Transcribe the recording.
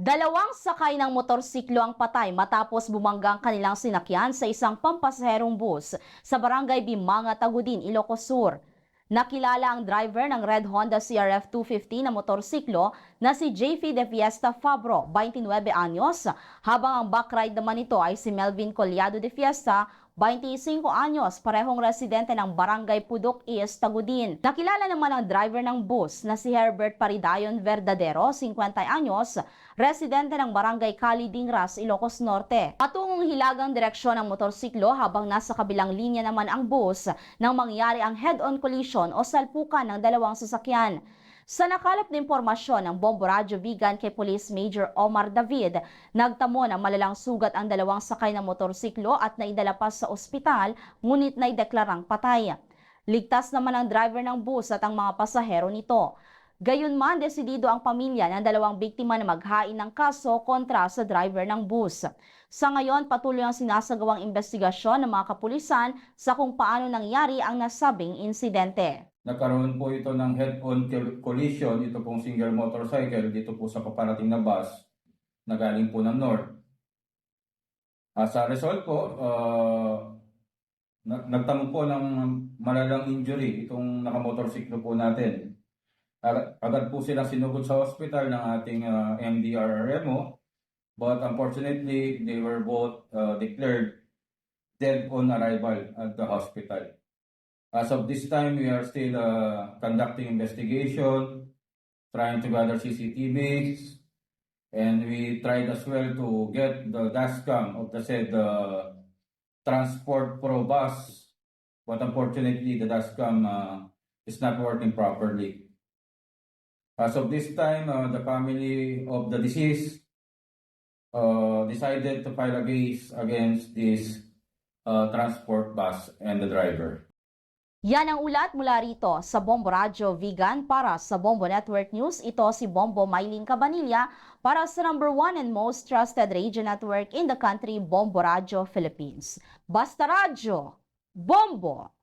Dalawang sakay ng motorsiklo ang patay matapos bumanggang kanilang sinakyan sa isang pampasaherong bus sa barangay Bimanga, Tagudin, Ilocos Sur. Nakilala ang driver ng red Honda CRF 250 na motorsiklo na si JF de Fiesta Fabro, 29 anyos, habang ang backride naman nito ay si Melvin Collado de Fiesta, 25 anyos, parehong residente ng Barangay Pudok East, Tagudin. Nakilala naman ang driver ng bus na si Herbert Paridayon Verdadero, 50 anyos, residente ng Barangay Cali Dingras, Ilocos Norte. Patungong hilagang direksyon ng motorsiklo habang nasa kabilang linya naman ang bus nang mangyari ang head-on collision o salpukan ng dalawang sasakyan. Sa nakalap na impormasyon ng Bombo Radyo Vigan kay Police Major Omar David, nagtamo ng malalang sugat ang dalawang sakay ng motorsiklo at naidala pa sa ospital, ngunit naideklarang patay. Ligtas naman ang driver ng bus at ang mga pasahero nito. Gayunman, desidido ang pamilya ng dalawang biktima na maghain ng kaso kontra sa driver ng bus. Sa ngayon, patuloy ang sinasagawang investigasyon ng mga kapulisan sa kung paano nangyari ang nasabing insidente. Nagkaroon po ito ng head-on col- collision, ito pong single motorcycle, dito po sa paparating na bus na galing po ng north. As a result po, uh, na- nagtamo po ng malalang injury itong nakamotorsiklo po natin. Agad, po silang sinugod sa hospital ng ating uh, MDRRMO, but unfortunately, they were both uh, declared dead on arrival at the hospital. As of this time, we are still uh, conducting investigation, trying to gather CCTVs, and we tried as well to get the dashcam of the said uh, transport pro bus, but unfortunately, the dashcam uh, is not working properly. As of this time, uh, the family of the deceased uh, decided to file a case against this uh, transport bus and the driver. Yan ang ulat mula rito sa Bombo Radio Vegan para sa Bombo Network News. Ito si Bombo Maylin Cabanilla para sa number one and most trusted radio network in the country, Bombo Radio Philippines. Basta Radio, Bombo!